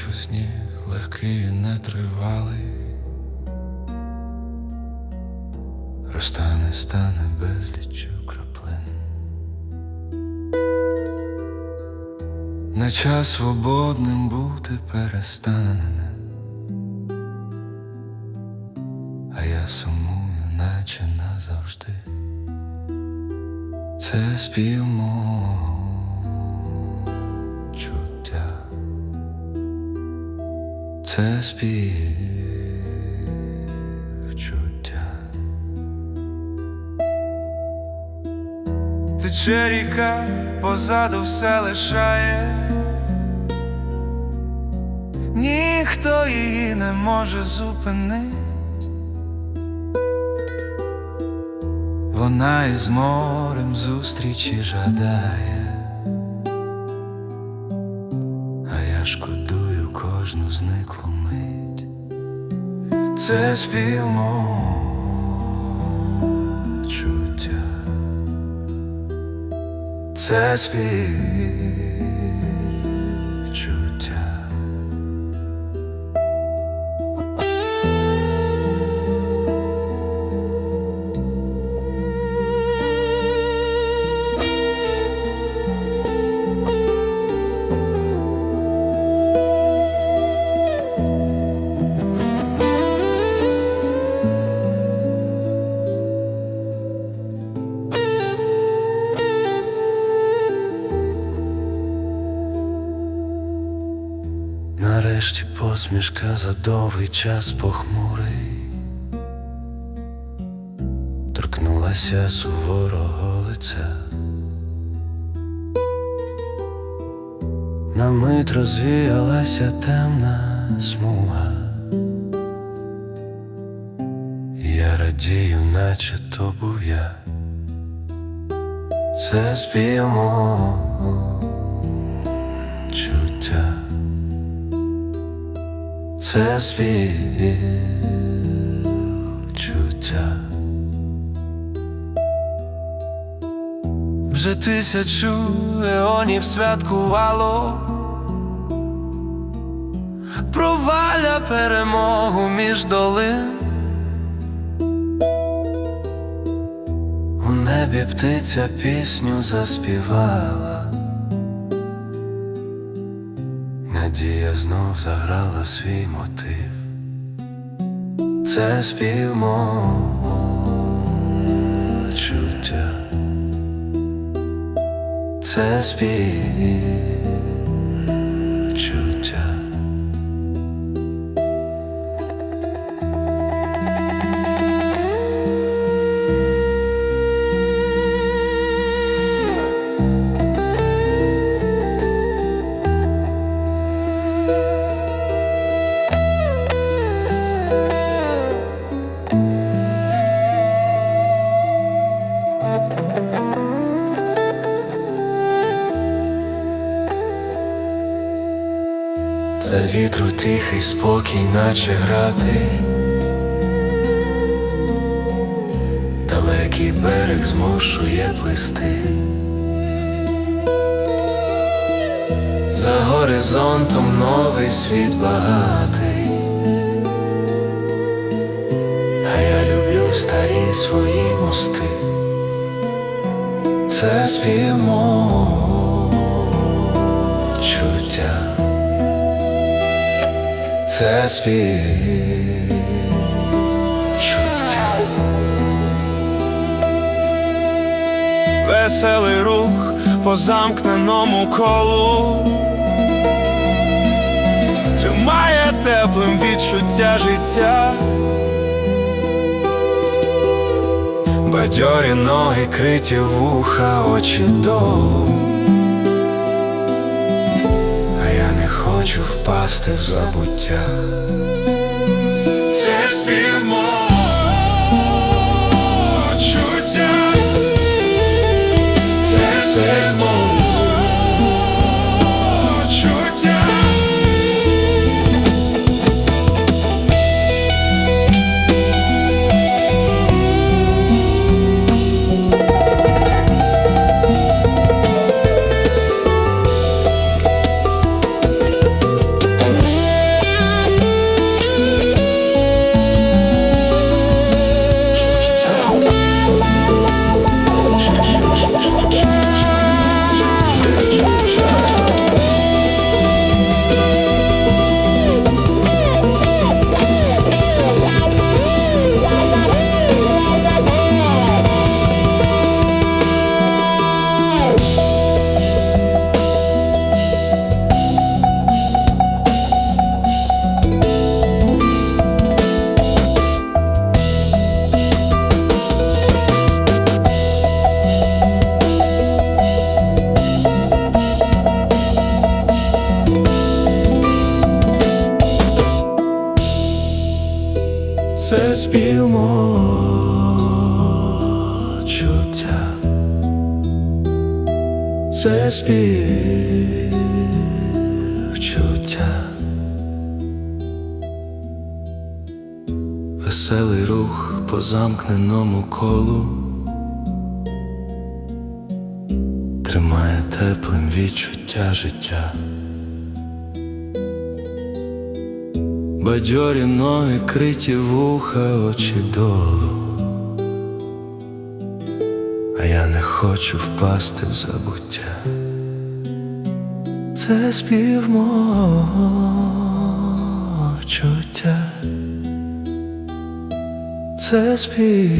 бачу сніг легкий і нетривалий, розтане, стане безліччю краплин. Не час свободним бути перестане, а я сумую, наче назавжди. Це спів мого це співчуття. Тече ріка, позаду все лишає, ніхто її не може зупинити. Вона із морем зустрічі жадає, а я шкодую кожну зниклу мить. Це спів це співчуття. Посмішка за довгий час похмурий, торкнулася суворого лиця, на мить розвіялася темна смуга, я радію, наче то був я, це спів мого чуття. Це співчуття Вже тисячу еонів святкувало, проваля перемогу між долин. У небі птиця пісню заспівала. Знов заграла свій мотив, це спів мого чуття, це співчуття. Та вітру тихий спокій, наче грати, далекий берег змушує плисти. За горизонтом новий світ багатий, а я люблю старі свої мости, це спів мого чуття. Це співчуття. Веселий рух по замкненому колу. Тримає теплим відчуття життя. Бадьорі ноги криті вуха, очі долу хочу впасти в забуття. Це спів чуття, це спів це співмочуття, це співчуття. Веселий рух по замкненому колу тримає теплим відчуття життя. Бадьорі ноги криті вуха, очі долу. А я не хочу впасти в забуття. Це співмочуття. Це співчуття.